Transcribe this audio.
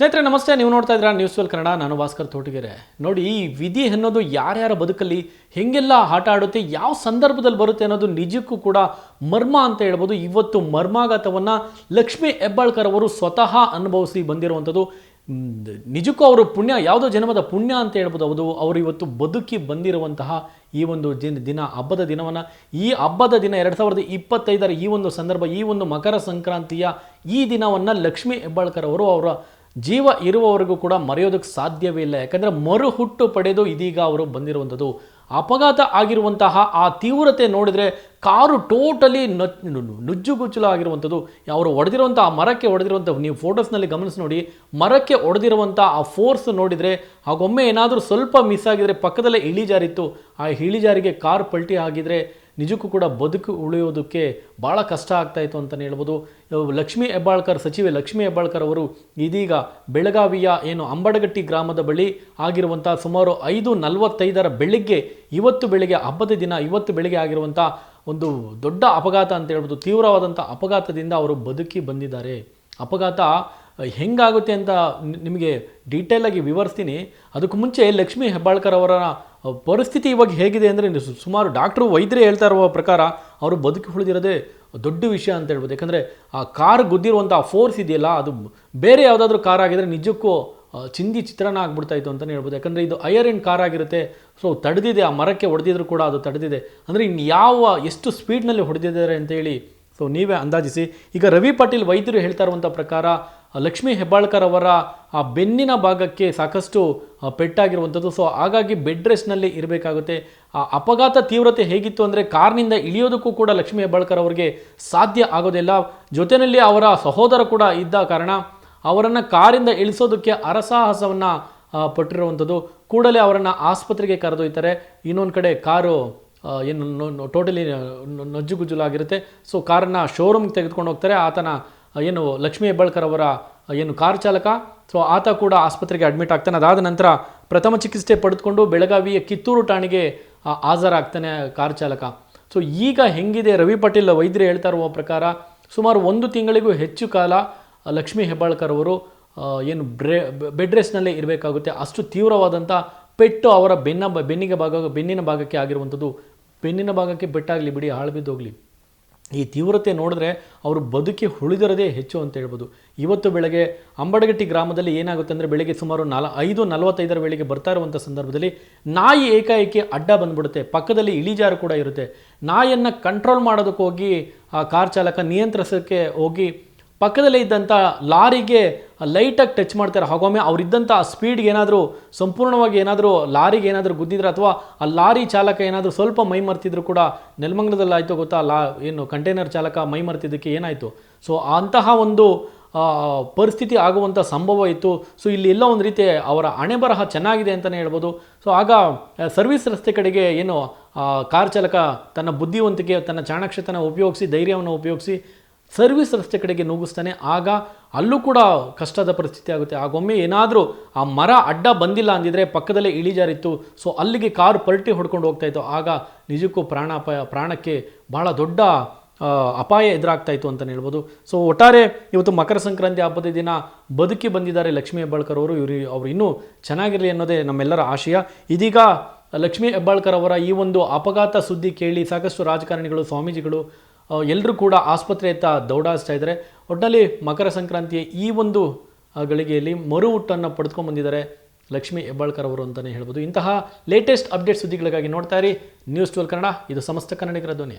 ಸ್ನೇಹಿತರೆ, ನಮಸ್ತೆ. ನೀವು ನೋಡ್ತಾ ಇದ್ದೀರಾ ನ್ಯೂಸ್ ವೆಲ್ ಕನ್ನಡ ನಾನು ಭಾಸ್ಕರ್ ತೋಟಗೆರೆ. ನೋಡಿ, ಈ ವಿಧಿ ಅನ್ನೋದು ಯಾರ್ಯಾರ ಬದುಕಲ್ಲಿ ಹೆಂಗೆಲ್ಲ ಆಟ ಆಡುತ್ತೆ, ಯಾವ ಸಂದರ್ಭದಲ್ಲಿ ಬರುತ್ತೆ ಅನ್ನೋದು ನಿಜಕ್ಕೂ ಕೂಡ ಮರ್ಮ ಅಂತ ಹೇಳ್ಬೋದು. ಇವತ್ತು ಮರ್ಮಾಘಾತವನ್ನು ಲಕ್ಷ್ಮಿ ಹೆಬ್ಬಾಳ್ಕರ್ ಅವರು ಸ್ವತಃ ಅನುಭವಿಸಿ ಬಂದಿರುವಂಥದ್ದು. ನಿಜಕ್ಕೂ ಅವರು ಪುಣ್ಯ, ಯಾವುದೋ ಜನ್ಮದ ಪುಣ್ಯ ಅಂತ ಹೇಳ್ಬೋದು. ಅದು ಅವರು ಇವತ್ತು ಬದುಕಿ ಬಂದಿರುವಂತಹ ಈ ಒಂದು ದಿನ ದಿನ, ಹಬ್ಬದ ದಿನವನ್ನು, ಈ ಹಬ್ಬದ ದಿನ ಎರಡು ಸಾವಿರದ ಇಪ್ಪತ್ತೈದರ ಈ ಒಂದು ಸಂದರ್ಭ, ಈ ಒಂದು ಮಕರ ಸಂಕ್ರಾಂತಿಯ ಈ ದಿನವನ್ನು ಲಕ್ಷ್ಮೀ ಹೆಬ್ಬಾಳ್ಕರ್ ಅವರು ಅವರ ಜೀವ ಇರುವವರೆಗೂ ಕೂಡ ಮರೆಯೋದಕ್ಕೆ ಸಾಧ್ಯವೇ ಇಲ್ಲ. ಯಾಕಂದರೆ ಮರು ಹುಟ್ಟು ಪಡೆದು ಇದೀಗ ಅವರು ಬಂದಿರುವಂಥದ್ದು. ಅಪಘಾತ ಆಗಿರುವಂತಹ ಆ ತೀವ್ರತೆ ನೋಡಿದರೆ ಕಾರು ಟೋಟಲಿ ನುಜ್ಜುಗುಚ್ಚಲು ಆಗಿರುವಂಥದ್ದು. ಅವರು ಹೊಡೆದಿರುವಂಥ ಆ ಮರಕ್ಕೆ ಹೊಡೆದಿರುವಂಥ ನೀವು ಫೋಟೋಸ್ನಲ್ಲಿ ಗಮನಿಸಿ ನೋಡಿ, ಮರಕ್ಕೆ ಹೊಡೆದಿರುವಂಥ ಆ ಫೋರ್ಸ್ ನೋಡಿದರೆ, ಆಗೊಮ್ಮೆ ಏನಾದರೂ ಸ್ವಲ್ಪ ಮಿಸ್ ಆಗಿದರೆ ಪಕ್ಕದಲ್ಲೇ ಇಳಿಜಾರಿತ್ತು. ಆ ಇಳಿಜಾರಿಗೆ ಕಾರ್ ಪಲ್ಟಿ ಆಗಿದ್ರೆ ನಿಜಕ್ಕೂ ಕೂಡ ಬದುಕು ಉಳಿಯೋದಕ್ಕೆ ಭಾಳ ಕಷ್ಟ ಆಗ್ತಾಯಿತ್ತು ಅಂತಲೇ ಹೇಳ್ಬೋದು. ಲಕ್ಷ್ಮೀ ಹೆಬ್ಬಾಳ್ಕರ್, ಸಚಿವೆ ಲಕ್ಷ್ಮೀ ಹೆಬ್ಬಾಳ್ಕರ್ ಅವರು ಇದೀಗ ಬೆಳಗಾವಿಯ ಏನು ಅಂಬಡಗಟ್ಟಿ ಗ್ರಾಮದ ಬಳಿ ಆಗಿರುವಂಥ ಸುಮಾರು ಐದು ನಲವತ್ತೈದರ ಬೆಳಿಗ್ಗೆ ಇವತ್ತು ಬೆಳಿಗ್ಗೆ ಹಬ್ಬದ ದಿನ ಇವತ್ತು ಬೆಳಿಗ್ಗೆ ಆಗಿರುವಂಥ ಒಂದು ದೊಡ್ಡ ಅಪಘಾತ ಅಂತ ಹೇಳ್ಬೋದು. ತೀವ್ರವಾದಂಥ ಅಪಘಾತದಿಂದ ಅವರು ಬದುಕಿ ಬಂದಿದ್ದಾರೆ. ಅಪಘಾತ ಹೆಂಗಾಗುತ್ತೆ ಅಂತ ನಿಮಗೆ ಡೀಟೇಲಾಗಿ ವಿವರಿಸ್ತೀನಿ. ಅದಕ್ಕೂ ಮುಂಚೆ ಲಕ್ಷ್ಮೀ ಹೆಬ್ಬಾಳ್ಕರ್ ಅವರ ಪರಿಸ್ಥಿತಿ ಇವಾಗ ಹೇಗಿದೆ ಅಂದರೆ ಸುಮಾರು ಡಾಕ್ಟ್ರು, ವೈದ್ಯರೇ ಹೇಳ್ತಾ ಇರುವ ಪ್ರಕಾರ ಅವರು ಬದುಕಿ ಉಳಿದಿರೋದೇ ದೊಡ್ಡ ವಿಷಯ ಅಂತ ಹೇಳ್ಬೋದು. ಯಾಕಂದರೆ ಆ ಕಾರ್ ಗುದ್ದಿರುವಂಥ ಫೋರ್ಸ್ ಇದೆಯಲ್ಲ, ಅದು ಬೇರೆ ಯಾವುದಾದ್ರೂ ಕಾರ್ ಆಗಿದ್ರೆ ನಿಜಕ್ಕೂ ಚಿಂದಿ ಚಿತ್ರಣ ಆಗ್ಬಿಡ್ತಾ ಇತ್ತು ಅಂತಲೇ ಹೇಳ್ಬೋದು. ಯಾಕಂದರೆ ಇದು ಐಯರ್ ಎಂಡ್ ಕಾರ್ ಆಗಿರುತ್ತೆ. ಸೊ ತಡೆದಿದೆ, ಆ ಮರಕ್ಕೆ ಹೊಡೆದಿದ್ರು ಕೂಡ ಅದು ತಡೆದಿದೆ. ಅಂದರೆ ಇನ್ನು ಯಾವ, ಎಷ್ಟು ಸ್ಪೀಡ್ನಲ್ಲಿ ಹೊಡೆದಿದ್ದಾರೆ ಅಂತೇಳಿ ಸೊ ನೀವೇ ಅಂದಾಜಿಸಿ. ಈಗ ರವಿ ಪಾಟೀಲ್ ವೈದ್ಯರು ಹೇಳ್ತಾ ಇರುವಂಥ ಪ್ರಕಾರ ಲಕ್ಷ್ಮೀ ಹೆಬ್ಬಾಳ್ಕರ್ ಅವರ ಆ ಬೆನ್ನಿನ ಭಾಗಕ್ಕೆ ಸಾಕಷ್ಟು ಪೆಟ್ಟಾಗಿರುವಂಥದ್ದು. ಸೊ ಹಾಗಾಗಿ ಬೆಡ್ ರೆಸ್ಟ್ನಲ್ಲಿ ಇರಬೇಕಾಗುತ್ತೆ. ಆ ಅಪಘಾತ ತೀವ್ರತೆ ಹೇಗಿತ್ತು ಅಂದರೆ ಕಾರ್ನಿಂದ ಇಳಿಯೋದಕ್ಕೂ ಕೂಡ ಲಕ್ಷ್ಮೀ ಹೆಬ್ಬಾಳ್ಕರ್ ಅವರಿಗೆ ಸಾಧ್ಯ ಆಗೋದಿಲ್ಲ. ಜೊತೆಯಲ್ಲಿ ಅವರ ಸಹೋದರ ಕೂಡ ಇದ್ದ ಕಾರಣ ಅವರನ್ನು ಕಾರಿಂದ ಇಳಿಸೋದಕ್ಕೆ ಅರಸಾಹಸವನ್ನು ಪಟ್ಟಿರುವಂಥದ್ದು. ಕೂಡಲೇ ಅವರನ್ನು ಆಸ್ಪತ್ರೆಗೆ ಕರೆದೊಯ್ತಾರೆ. ಇನ್ನೊಂದು ಕಡೆ ಕಾರು ಏನು ಟೋಟಲಿ ನಜ್ಜುಗುಜ್ಜುಲಾಗಿರುತ್ತೆ. ಸೊ ಕಾರನ್ನು ಶೋರೂಮ್ಗೆ ತೆಗೆದುಕೊಂಡು ಹೋಗ್ತಾರೆ. ಆತನ ಏನು ಲಕ್ಷ್ಮೀ ಹೆಬ್ಬಾಳ್ಕರ್ ಅವರ ಏನು ಕಾರ್ ಚಾಲಕ? ಸೊ ಆತ ಕೂಡ ಆಸ್ಪತ್ರೆಗೆ ಅಡ್ಮಿಟ್ ಆಗ್ತಾನೆ. ಅದಾದ ನಂತರ ಪ್ರಥಮ ಚಿಕಿತ್ಸೆ ಪಡೆದುಕೊಂಡು ಬೆಳಗಾವಿಯ ಕಿತ್ತೂರು ಠಾಣೆಗೆ ಹಾಜರಾಗ್ತಾನೆ ಕಾರ್ ಚಾಲಕ. ಸೊ ಈಗ ಹೆಂಗಿದೆ? ರವಿ ಪಾಟೀಲ್ ವೈದ್ಯರು ಹೇಳ್ತಾ ಇರುವ ಪ್ರಕಾರ ಸುಮಾರು ಒಂದು ತಿಂಗಳಿಗೂ ಹೆಚ್ಚು ಕಾಲ ಲಕ್ಷ್ಮೀ ಹೆಬ್ಬಾಳ್ಕರ್ ಅವರು ಏನು ಬ್ರೆ, ಬೆಡ್ ರೆಸ್ಟ್ನಲ್ಲೇ ಇರಬೇಕಾಗುತ್ತೆ. ಅಷ್ಟು ತೀವ್ರವಾದಂಥ ಪೆಟ್ಟು ಅವರ ಬೆನ್ನ ಬೆನ್ನಿಗೆ ಭಾಗ, ಬೆನ್ನಿನ ಭಾಗಕ್ಕೆ ಆಗಿರುವಂಥದ್ದು. ಬೆನ್ನಿನ ಭಾಗಕ್ಕೆ ಪೆಟ್ಟಾಗಲಿ ಬಿಡಿ ಹಾಳು ಬಿದ್ದೋಗಲಿ ಈ ತೀವ್ರತೆ ನೋಡಿದ್ರೆ ಅವರು ಬದುಕಿ ಉಳಿದಿರೋದೇ ಹೆಚ್ಚು ಅಂತ ಹೇಳ್ಬೋದು. ಇವತ್ತು ಬೆಳಗ್ಗೆ ಅಂಬಡಗಟ್ಟಿ ಗ್ರಾಮದಲ್ಲಿ ಏನಾಗುತ್ತೆ ಅಂದರೆ ಬೆಳಗ್ಗೆ ಸುಮಾರು ನಾಲ್, ಐದು ನಲವತ್ತೈದರ ವೇಳೆಗೆ ಬರ್ತಾ ಇರುವಂಥ ಸಂದರ್ಭದಲ್ಲಿ ನಾಯಿ ಏಕಾಏಕಿ ಅಡ್ಡ ಬಂದ್ಬಿಡುತ್ತೆ. ಪಕ್ಕದಲ್ಲಿ ಇಳಿಜಾರು ಕೂಡ ಇರುತ್ತೆ. ನಾಯಿಯನ್ನು ಕಂಟ್ರೋಲ್ ಮಾಡೋದಕ್ಕೆ ಹೋಗಿ ಆ ಕಾರ್ ಚಾಲಕ ನಿಯಂತ್ರಿಸೋಕ್ಕೆ ಹೋಗಿ ಪಕ್ಕದಲ್ಲೇ ಇದ್ದಂಥ ಲಾರಿಗೆ ಲೈಟಾಗಿ ಟಚ್ ಮಾಡ್ತಾರೆ. ಹಾಗೊಮ್ಮೆ ಅವರಿದ್ದಂಥ ಸ್ಪೀಡ್ಗೆ ಏನಾದರೂ ಸಂಪೂರ್ಣವಾಗಿ ಏನಾದರೂ ಲಾರಿಗೆ ಏನಾದರೂ ಗುದ್ದಿದ್ರೆ ಅಥವಾ ಆ ಲಾರಿ ಚಾಲಕ ಏನಾದರೂ ಸ್ವಲ್ಪ ಮೈ ಮರ್ತಿದ್ರು ಕೂಡ ನೆಲಮಂಗಲದಲ್ಲಿ ಆಯಿತು ಗೊತ್ತಾ? ಲಾ, ಏನು ಕಂಟೈನರ್ ಚಾಲಕ ಮೈ ಮರ್ತಿದ್ದಕ್ಕೆ ಏನಾಯಿತು? ಸೊ ಅಂತಹ ಒಂದು ಪರಿಸ್ಥಿತಿ ಆಗುವಂಥ ಸಂಭವ ಇತ್ತು. ಸೊ ಇಲ್ಲಿ ಎಲ್ಲ ಒಂದು ರೀತಿ ಅವರ ಹಣೆ ಬರಹ ಚೆನ್ನಾಗಿದೆ ಅಂತಲೇ ಹೇಳ್ಬೋದು. ಸೊ ಆಗ ಸರ್ವಿಸ್ ರಸ್ತೆ ಕಡೆಗೆ ಏನು ಕಾರ್ ಚಾಲಕ ತನ್ನ ಬುದ್ಧಿವಂತಿಕೆ ತನ್ನ ಚಾಣಾಕ್ಷತನ ಉಪಯೋಗಿಸಿ, ಧೈರ್ಯವನ್ನು ಉಪಯೋಗಿಸಿ ಸರ್ವಿಸ್ ರಸ್ತೆ ಕಡೆಗೆ ನೂಗಿಸ್ತಾನೆ ಆಗ ಅಲ್ಲೂ ಕೂಡ ಕಷ್ಟದ ಪರಿಸ್ಥಿತಿ ಆಗುತ್ತೆ. ಆಗೊಮ್ಮೆ ಏನಾದರೂ ಆ ಮರ ಅಡ್ಡ ಬಂದಿಲ್ಲ ಅಂದಿದ್ರೆ ಪಕ್ಕದಲ್ಲೇ ಇಳಿಜಾರಿತ್ತು ಸೊ ಅಲ್ಲಿಗೆ ಕಾರು ಪಲ್ಟಿ ಹೊಡ್ಕೊಂಡು ಹೋಗ್ತಾ ಇತ್ತು. ಆಗ ನಿಜಕ್ಕೂ ಪ್ರಾಣಾಪಾಯ ಪ್ರಾಣಕ್ಕೆ ಬಹಳ ದೊಡ್ಡ ಅಪಾಯ ಎದುರಾಗ್ತಾ ಇತ್ತು ಅಂತಲೇ ಹೇಳ್ಬೋದು. ಸೊ ಒಟ್ಟಾರೆ ಇವತ್ತು ಮಕರ ಸಂಕ್ರಾಂತಿ ಹಬ್ಬದ ದಿನ ಬದುಕಿ ಬಂದಿದ್ದಾರೆ ಲಕ್ಷ್ಮೀ ಹೆಬ್ಬಾಳ್ಕರ್ ಅವರು. ಇವರು, ಅವರು ಇನ್ನೂ ಚೆನ್ನಾಗಿರಲಿ ಅನ್ನೋದೇ ನಮ್ಮೆಲ್ಲರ ಆಶಯ. ಇದೀಗ ಲಕ್ಷ್ಮೀ ಹೆಬ್ಬಾಳ್ಕರ್ ಅವರ ಈ ಒಂದು ಅಪಘಾತ ಸುದ್ದಿ ಕೇಳಿ ಸಾಕಷ್ಟು ರಾಜಕಾರಣಿಗಳು, ಸ್ವಾಮೀಜಿಗಳು ಎಲ್ಲರೂ ಕೂಡ ಆಸ್ಪತ್ರೆಯತ್ತ ದೌಡಾಯಿಸ್ತಾ ಇದ್ದಾರೆ. ಒಟ್ಟಿನಲ್ಲಿ ಮಕರ ಸಂಕ್ರಾಂತಿಯ ಈ ಒಂದು ಗಳಿಗೆಯಲ್ಲಿ ಮರು ಹುಟ್ಟನ್ನು ಪಡೆದುಕೊಂಡು ಬಂದಿದ್ದಾರೆ ಲಕ್ಷ್ಮೀ ಹೆಬ್ಬಾಳ್ಕರ್ ಅವರು ಅಂತಲೇ ಹೇಳ್ಬೋದು. ಇಂತಹ ಲೇಟೆಸ್ಟ್ ಅಪ್ಡೇಟ್ ಸುದ್ದಿಗಳಿಗಾಗಿ ನೋಡ್ತಾ ಇರಿ. ನ್ಯೂಸ್ ಟ್ವೆಲ್ ಕನ್ನಡ, ಇದು ಸಮಸ್ತ ಕನ್ನಡಿಗರ ಧ್ವನಿ.